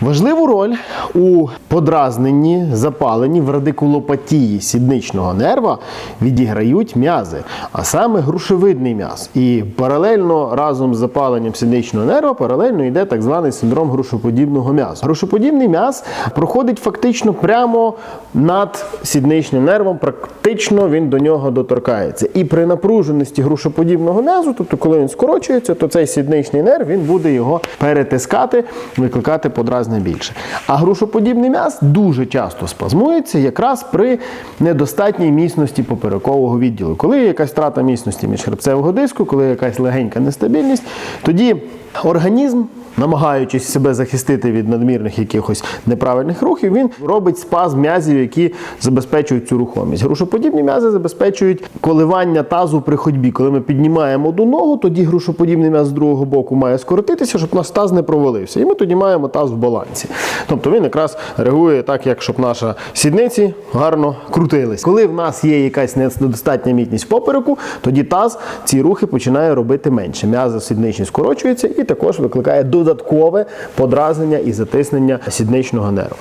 Важливу роль у подразненні, запаленні в радикулопатії сідничного нерва відіграють м'язи, а саме грушевидний м'яз. І паралельно разом з запаленням сідничного нерва паралельно йде так званий синдром грушоподібного м'язу. Грушоподібний м'яз проходить фактично прямо над сідничним нервом, практично він до нього доторкається. І при напруженості грушоподібного м'язу, тобто коли він скорочується, то цей сідничний нерв він буде його перетискати, викликати подразнення більше. А грушоподібний м'яз дуже часто спазмується якраз при недостатній міцності поперекового відділу. Коли є якась втрата міцності між хребцевого диску, коли є якась легенька нестабільність, тоді організм. Намагаючись себе захистити від надмірних якихось неправильних рухів, він робить спазм м'язів, які забезпечують цю рухомість. Грушоподібні м'язи забезпечують коливання тазу при ходьбі. Коли ми піднімаємо одну ногу, тоді грушоподібний м'яз з другого боку має скоротитися, щоб наш таз не провалився. І ми тоді маємо таз в балансі. Тобто він якраз реагує так, як щоб наша сідниці гарно крутились. Коли в нас є якась недостатня мітність попереку, тоді таз ці рухи починає робити менше. М'язи сідничні скорочуються і також викликає додаткове подразнення і затиснення сідничного нерву.